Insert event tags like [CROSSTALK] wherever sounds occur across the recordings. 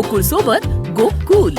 गोकुळ सोबत Gokul.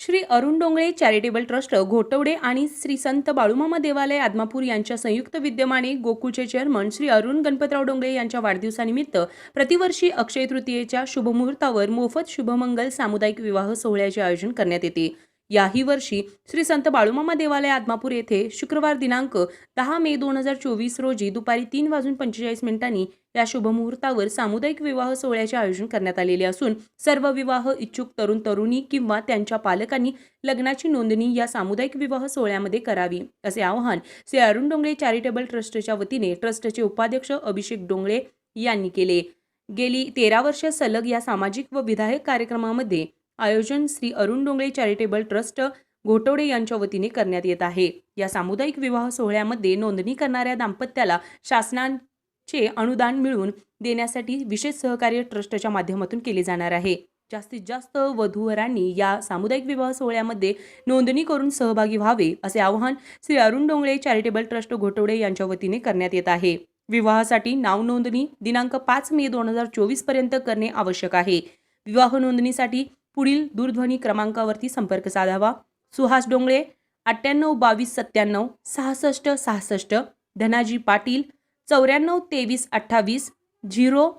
Shri Arun Dongale charitable trust Ghotawade आणि श्री संत बाळूमामा देवालय आदमापूर यांच्या संयुक्त विद्यमाने गोकुळचे चेअरमन श्री अरुण गणपतराव डोंगळे यांच्या वाढदिवसानिमित्त प्रतिवर्षी अक्षय तृतीयेच्या शुभमुहूर्तावर मोफत शुभमंगल सामुदायिक विवाह सोहळ्याचे आयोजन करण्यात येते. याही वर्षी श्री संत बाळूमामा देवालय आदमापूर येथे शुक्रवार दिनांक दहा मे दोन हजार चोवीस रोजी दुपारी तीन वाजून पंचेचाळीस मिनिटांनी या शुभमुहूर्तावर सामुदायिक विवाह सोहळ्याचे आयोजन करण्यात आलेले असून सर्व विवाह इच्छुक तरुण तरुणी किंवा त्यांच्या पालकांनी लग्नाची नोंदणी या सामुदायिक विवाह सोहळ्यामध्ये करावी असे आवाहन श्री अरुण डोंगळे चॅरिटेबल ट्रस्टच्या वतीने ट्रस्टचे उपाध्यक्ष अभिषेक डोंगळे यांनी केले. गेली तेरा वर्ष सलग या सामाजिक व विधायक कार्यक्रमामध्ये आयोजन श्री अरुण डोंगळे चॅरिटेबल ट्रस्ट घोटवडे यांच्या वतीने करण्यात येत आहे. या सामुदायिक विवाह सोहळ्यामध्ये नोंदणी करणाऱ्या दाम्पत्याला शासनाचे अनुदान मिळवून देण्यासाठी विशेष सहकार्य ट्रस्टच्या माध्यमातून केले जाणार आहे. जास्तीत जास्त वधूवरांनी या सामुदायिक विवाह सोहळ्यामध्ये नोंदणी करून सहभागी व्हावे असे आवाहन श्री अरुण डोंगळे चॅरिटेबल ट्रस्ट घोटवडे यांच्या वतीने करण्यात येत आहे. विवाहासाठी नाव नोंदणी दिनांक पाच मे दोन हजार चोवीसपर्यंत करणे आवश्यक आहे. विवाह नोंदणीसाठी पुढील दूरध्वनी क्रमांकावरती संपर्क साधावा. सुहास डोंगळे अठ्ठ्याण्णव बावीस सत्त्याण्णव सहासष्ट सहासष्ट. धनाजी पाटील चौऱ्याण्णव तेवीस अठ्ठावीस झिरो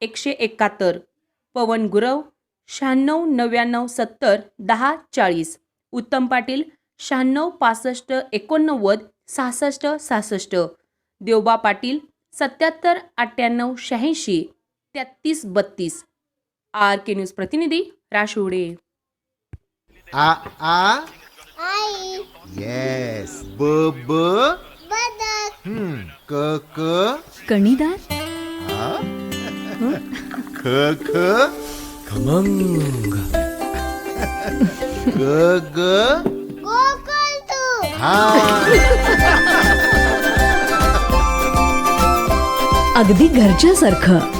एकशे एकाहत्तर. पवन गुरव शहाण्णव नव्याण्णव सत्तर दहा चाळीस. उत्तम पाटील शहाण्णव पासष्ट एकोणनव्वद सहासष्ट सहासष्ट. देवबा पाटील सत्याहत्तर अठ्ठ्याण्णव शहाऐंशी तेहतीस बत्तीस. आर के न्यूज प्रतिनिधी राशिवडे आ आ? आई। येस ब ब? बदक। हम्म क क? कणीदार? आ? [LAUGHS] ख ख? खमंग। ग ग? हा. अगदी घरच्यासारखं.